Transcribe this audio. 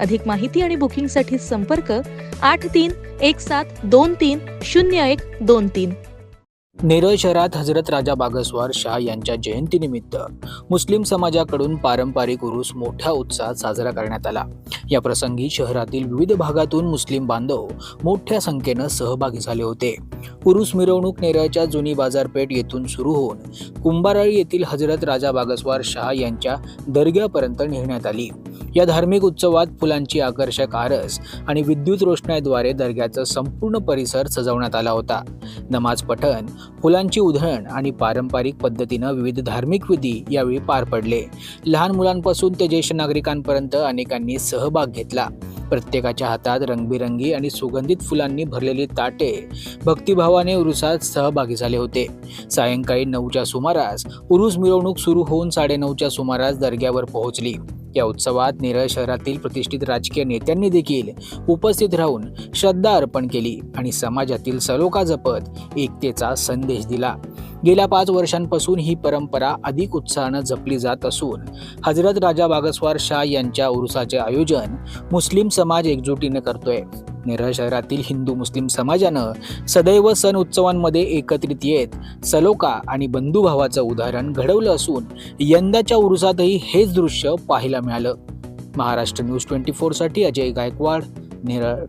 अधिक माहिती आणि बुकिंगसाठी संपर्क आठ तीन एक सात दोन तीन शून्य एक दोन तीन. नेरळ शहरात हजरत राजा बागसवार शाह यांच्या जयंतीनिमित्त मुस्लिम समाजाकडून पारंपरिक उरूस मोठ्या उत्साहात साजरा करण्यात आला. या प्रसंगी शहरातील विविध भागातून मुस्लिम बांधव मोठ्या संख्येनं सहभागी झाले होते. उरूस मिरवणूक नेरळच्या जुनी बाजारपेठ येथून सुरू होऊन कुंभाराळी येथील हजरत राजा बागसवार शाह यांच्या दर्ग्यापर्यंत नेण्यात आली. या धार्मिक उत्सवात फुलांची आकर्षक आरस आणि विद्युत रोषणाईद्वारे दर्ग्याचा संपूर्ण परिसर सजवण्यात आला होता. नमाज पठण फुलांची उधळण आणि पारंपरिक पद्धतीनं विविध धार्मिक विधी यावेळी पार पडले. लहान मुलांपासून ते ज्येष्ठ नागरिकांपर्यंत अनेकांनी सहभाग घेतला. प्रत्येकाच्या हातात रंगबिरंगी आणि सुगंधित फुलांनी भरलेली ताटे भक्तिभावाने उरुसात सहभागी झाले होते. सायंकाळी नऊच्या सुमारास उरुस मिरवणूक सुरू होऊन साडेनऊच्या सुमारास दर्ग्यावर पोहोचली. या उत्सवात नेरळ शहरातील प्रतिष्ठित राजकीय नेत्यांनी देखील उपस्थित राहून श्रद्धा अर्पण केली आणि समाजातील सलोखा जपत एकतेचा संदेश दिला. गेल्या पाच वर्षांपासून ही परंपरा अधिक उत्साहानं जपली जात असून हजरत राजा बागस्वार शाह यांच्या उरुसाचे आयोजन मुस्लिम समाज एकजुटीनं करतोय. नेरळ शहरातील हिंदू मुस्लिम समाजानं सदैव सण उत्सवांमध्ये एकत्रित येत सलोका आणि बंधुभावाचं उदाहरण घडवलं असून यंदाच्या उरुसातही हेच दृश्य पाहायला मिळालं. महाराष्ट्र न्यूज ट्वेंटी फोरसाठी अजय गायकवाड नेरळ.